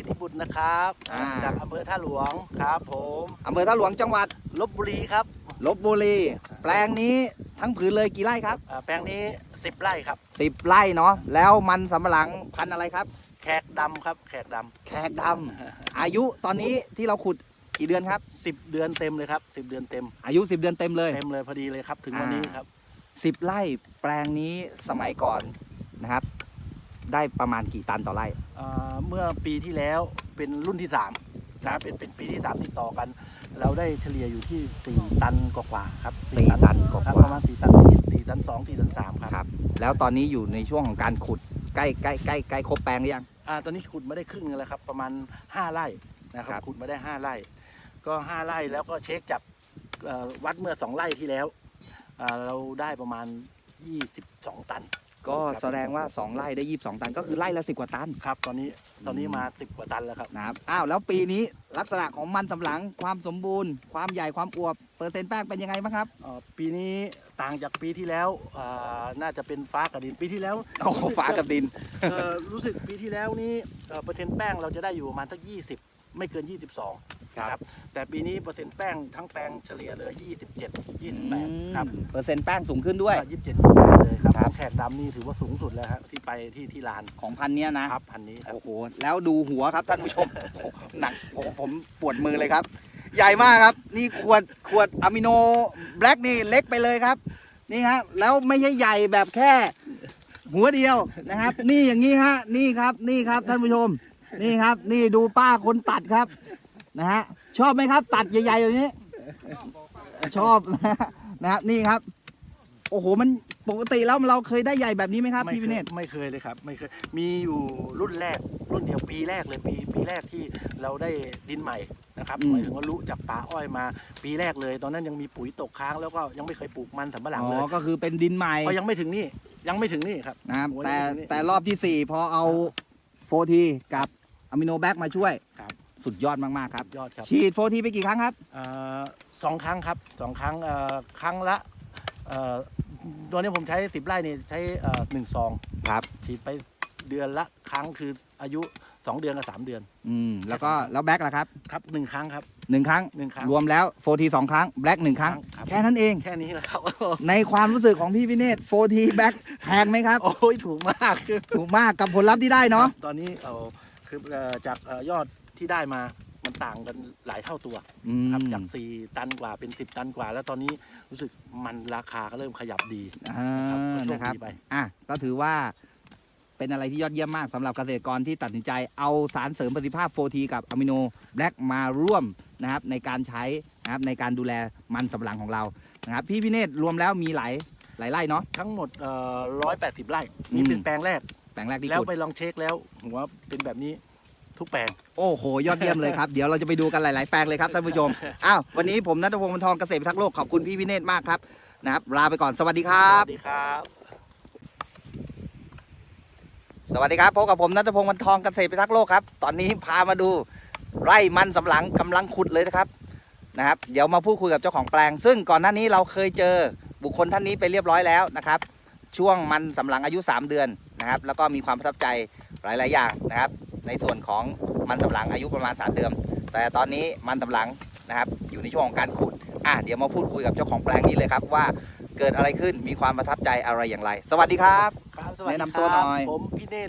ฤทธิบุตรนะครับอ่า จากอำเภอท่าหลวงครับผมอำเภอท่าหลวงจังหวัดลบบุรีครับลบบุรี แปลงนี้ทั้งผืนเลยกี่ไร่ครับอ่าแปลงนี้ 10 ไร่ครับ สิบไร่เนาะแล้วมันสำปะหลังพันธุ์อะไรครับ แขกดำครับ แขกดแขกดำอายุตอนนี้ที่เราขุดกี่เดือนครับำ10 เดือนเต็มเลยครับ10 เดือนเต็มอายุ 10 เดือนเต็มเลย เต็มเลยพอดีเลยครับ ถึงวันนี้ครับ 10 ไร่แปลงนี้สมัยก่อนนะครับ ได้ประมาณกี่ตันต่อไร่ อ่าเมื่อปีที่แล้วเป็นรุ่นที่3นะครับเป็นเป็นปีที่3ติดต่อกัน เราได้เฉลี่ยอยู่ที่4ตันกว่าๆครับสี่ตันกว่าๆ ครับประมาณ4ตัน4ตัน2 4ตัน3ครับครับ แล้วตอนนี้อยู่ในช่วงของการขุดใกล้ใกล้ใกล้ใกล้ครบแปลงหรือยัง อ่าตอนนี้ขุดมาได้ครึ่งนึงแล้วครับประมาณ5ไร่นะคครัรับบ ขุดมาได้5ไร่ ก็5ไร่แล้วก็เช็คจากเอ่อวัดเมื่อ2ไร่ที่แล้วอ่าเราได้ประมาณ22ตัน ก็แสดงว่า 2 ไร่ได้ 22 ตัน ก็คือไร่ละ 10 กว่าตันครับ ตอนนี้ตอนนี้มา 10 กว่าตันแล้วครับนะครับอ้าวแล้วปีนี้ลักษณะของมันสำปะหลังความสมบูรณ์ ความใหญ่ความอวบเปอร์เซ็นต์แป้งเป็นยังไงบ้างครับ เอ่อปีนี้ต่างจากปีที่แล้วอ่าน่าจะเป็นฟ้ากับดินปีที่แล้วโอ้โหฟ้ากับดินเอ่อรู้สึกปีที่แล้วนี่เอ่อเปอร์เซ็นต์แป้งเราจะได้อยู่ประมาณสัก20 ไม่เกิน 22 ครับครับ แต่ปีนี้เปอร์เซ็นต์แป้งทั้งแปลงเฉลี่ยเหลย27 28ครับเปอร์เซ็นต์แป้งสูงขึ้นด้วยยี่สิบเจ็ดเลยครับครับ แขกดำนี่ถือว่าสูงสุดแล้วฮะที่ไปที่ที่ลานของพันธุ์เนี้ยนะ ครับพันนี้ครับ โอ้โห แล้วดูหัวครับท่านผู้ชมโอ้โหหนักผมผมปวดมือเลยครับ ใหญ่มากครับ นี่ขวดขวดอะมิโนแบล็กนี่เล็กไปเลยครับ นี่ฮะแล้วไม่ใช่ใหญ่แบบแค่ หัวเดียวนะครับ นี่อย่างนี้ฮะ นี่ครับ นี่ครับท่านผู้ชม นี่ครับ นี่ดูป้าคนตัดครับ นะฮะชอบไหมครับ ตัดใหญ่ๆแบบนี้ ชอบนะครับนี่ครับ โอ้โหมันปกติแล้วเราเคยได้ใหญ่แบบนี้ไหมครับไม่พี่เควิยเนต ไม่เคยเลยครับ ไม่เคย มีอยู่รุ่นแรก รุ่นเดียวปีแรกเลยปีปีแรกที่เราได้ดินใหม่นะครับหมายถึงว่ารู้จากป่าอ้อยมาปีแรกเลย ตอนนั้นยังมีปุ๋ยตกค้างแล้วก็ยังไม่เคยปลูกมันสำปะหลังอ๋เลอยก็คือเป็นดินใหม่เพราะยังไม่ถึงนี่ยังไม่ถึงนี่ครับ นะครับโอ้ยแต่นี่ แต่รอบที่4พอเอาโฟทีกับอะมิโนแบคมาช่วย ครับ สุดยอดมากๆครับ ยอดครับฉีดโฟทีไปกี่ครั้งครับ เอ่อสองครั้งครับสองครั้งเอ่อครั้งละเอ่อตัวนี้ผมใช้สิบไร่นี่ใช้เอ่อหนึ่งซองครับ ฉีดไปเดือนละครั้งคืออายุสองเดือนกับสามเดือนอืมแล้วก็แล้วแบคล่ะครับครับหนึ่งครั้งครับหนึ่งครั้ง หนึ่งครั้งรวมแล้วโฟทีสองครั้งแบล็กหนึ่งครั้ง ครับแค่นั้นเอง แค่นี้แหละครับ ในความรู้สึกของพี่วิเนตโฟทีแบล็กแพงไหมครับ โอ้ยถูกมากคือถูกมากกับผลลัพธ์ที่ได้เนาะ ตอนนี้เอ่อคือเอ่อจากเอ่อยอด ที่ได้มามันต่างกันหลายเท่าตัวอืครับมจากสี่ตันกว่าเป็นสิบตันกว่า แล้วตอนนี้รู้สึกมันราคาก็เริ่มขยับดีอ่าครับก็โชนะครับ ดีไป อะก็ถือว่าเป็นอะไรที่ยอดเยี่ยมมากสำหรับเกษตรกรที่ตัดสินใจเอาสารเสริมประสิทธิภาพโฟทีกับอะมิโนแบล็กมาร่วมนะครับในการใช้นะครับในการดูแลมันสำปะหลังของเรานะครับพี่พิเนตรวมแล้วมีหลายหลายไร่เนาะ ทั้งหมดร้อยแปดสิบไร่นี่อืม เป็นแปลงแรก แปลงแรกที่แล้วขุดไปลองเช็คแล้วหัวเป็นแบบนี้ ทุกแปลง โอ้โห ยอดเยี่ยมเลยครับ เดี๋ยวเราจะไปดูกันหลาย ๆ แปลงเลยครับท่านผู้ชม อ้าว วันนี้ผมนัทพงศ์มันทองเกษตรพิทักษ์โลก ขอบคุณพี่พิเนตรมากครับ นะครับ ลาไปก่อน สวัสดีครัสบ วัสดีครับ สวัสดีครับ พบกับผมนัทพงศ์มันทองเกษตรพิทักษ์โลกครับ ตอนนี้พามาดูไร่มันสำปะหลังกำลังขุดเลยนะครับ นะครับ เดี๋ยวมาพูดคุยกับเจ้าของแปลง ซึ่งก่อนหน้านี้เราเคยเจอบุคคลท่านนี้ไปเรียบร้อยแล้วนะครับ ช่วงมันสำปะหลังอายุ 3 เดือนนะครับ แล้วก็มีความประทับใจหลาย ๆ อย่างนะครับ ในส่วนของมันสำปะหลังอายุประมาณ3เดือนแต่ตอนนี้มันสำปะหลังนะครับ อยู่ในช่วงของการขุดอะเดี๋ยวมาพูดคุยกับเจ้าของแปลงนี้เลยครับว่าเกิดอะไรขึ้นมีความประทับใจอะไรอย่างไร สวัสดีครับ ครับสวัสดีแนะนำตัวหน่อยผมพี่เนตร